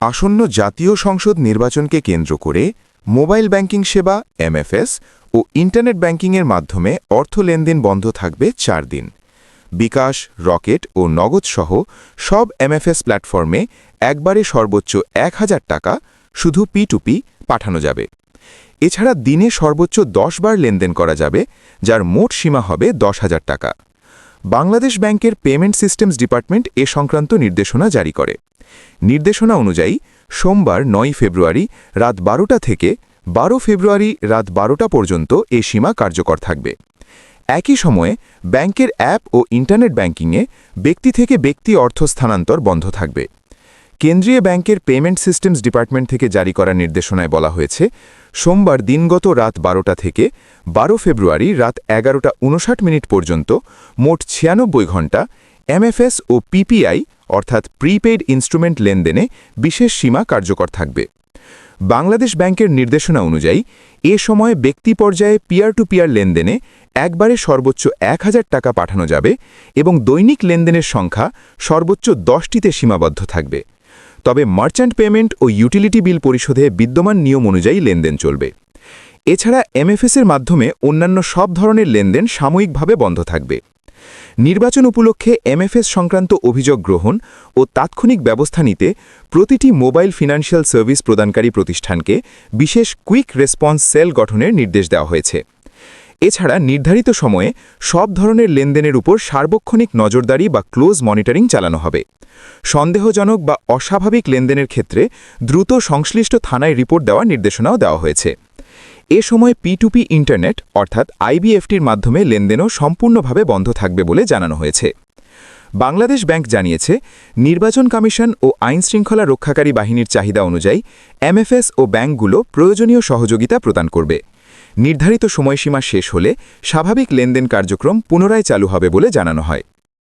আসন্ন জাতীয় সংসদ নির্বাচনকে কেন্দ্র করে মোবাইল ব্যাংকিং সেবা, এমএফএস ও ইন্টারনেট ব্যাংকিংয়ের মাধ্যমে অর্থ লেনদেন বন্ধ থাকবে চার দিন। বিকাশ, রকেট ও নগদ সহ সব এমএফএস প্ল্যাটফর্মে একবারে সর্বোচ্চ এক হাজার টাকা শুধু পি টু পি পাঠানো যাবে। এছাড়া দিনে সর্বোচ্চ দশ বার লেনদেন করা যাবে, যার মোট সীমা হবে দশ হাজার টাকা। বাংলাদেশ ব্যাংকের পেমেন্ট সিস্টেমস ডিপার্টমেন্ট এ সংক্রান্ত নির্দেশনা জারি করে। নির্দেশনা অনুযায়ী, সোমবার নয় ফেব্রুয়ারি রাত বারোটা থেকে বারো ফেব্রুয়ারি রাত বারোটা পর্যন্ত এ সীমা কার্যকর থাকবে। একই সময়ে ব্যাংকের অ্যাপ ও ইন্টারনেট ব্যাংকিংয়ে ব্যক্তি থেকে ব্যক্তি অর্থ স্থানান্তর বন্ধ থাকবে। কেন্দ্রীয় ব্যাংকের পেমেন্ট সিস্টেমস ডিপার্টমেন্ট থেকে জারি করা নির্দেশনায় বলা হয়েছে, সোমবার দিনগত রাত বারোটা থেকে বারো ফেব্রুয়ারি রাত এগারোটা উনষাট মিনিট পর্যন্ত মোট ছিয়ানব্বই ঘণ্টা এমএফএস ও পিপিআই অর্থাৎ প্রিপেইড ইনস্ট্রুমেন্ট লেনদেনে বিশেষ সীমা কার্যকর থাকবে। বাংলাদেশ ব্যাংকের নির্দেশনা অনুযায়ী, এ সময় ব্যক্তি পর্যায়ে পিয়ার টু পিয়ার লেনদেনে একবারে সর্বোচ্চ এক হাজার টাকা পাঠানো যাবে এবং দৈনিক লেনদেনের সংখ্যা সর্বোচ্চ দশটিতে সীমাবদ্ধ থাকবে। তবে মার্চেন্ট পেমেন্ট ও ইউটিলিটি বিল পরিশোধে বিদ্যমান নিয়ম অনুযায়ী লেনদেন চলবে। এছাড়া এমএফএসের মাধ্যমে অন্যান্য সব ধরনের লেনদেন সাময়িকভাবে বন্ধ থাকবে। নির্বাচন উপলক্ষে এমএফএস সংক্রান্ত অভিযোগ গ্রহণ ও তাৎক্ষণিক ব্যবস্থা নিতে প্রতিটি মোবাইল ফিনান্সিয়াল সার্ভিস প্রদানকারী প্রতিষ্ঠানকে বিশেষ কুইক রেসপন্স সেল গঠনের নির্দেশ দেওয়া হয়েছে। এছাড়া নির্ধারিত সময়ে সব ধরনের লেনদেনের উপর সার্বক্ষণিক নজরদারি বা ক্লোজ মনিটরিং চালানো হবে। সন্দেহজনক বা অস্বাভাবিক লেনদেনের ক্ষেত্রে দ্রুত সংশ্লিষ্ট থানায় রিপোর্ট দেওয়ার নির্দেশনাও দেওয়া হয়েছে। এ সময় পি ইন্টারনেট অর্থাৎ আইবিএফটির মাধ্যমে লেনদেনও সম্পূর্ণভাবে বন্ধ থাকবে বলে জানানো হয়েছে। বাংলাদেশ ব্যাংক জানিয়েছে, নির্বাচন কমিশন ও আইনশৃঙ্খলা রক্ষাকারী বাহিনীর চাহিদা অনুযায়ী এমএফএস ও ব্যাংকগুলো প্রয়োজনীয় সহযোগিতা প্রদান করবে। নির্ধারিত সময়সীমা শেষ হলে স্বাভাবিক লেনদেন কার্যক্রম পুনরায় চালু হবে বলে জানানো হয়।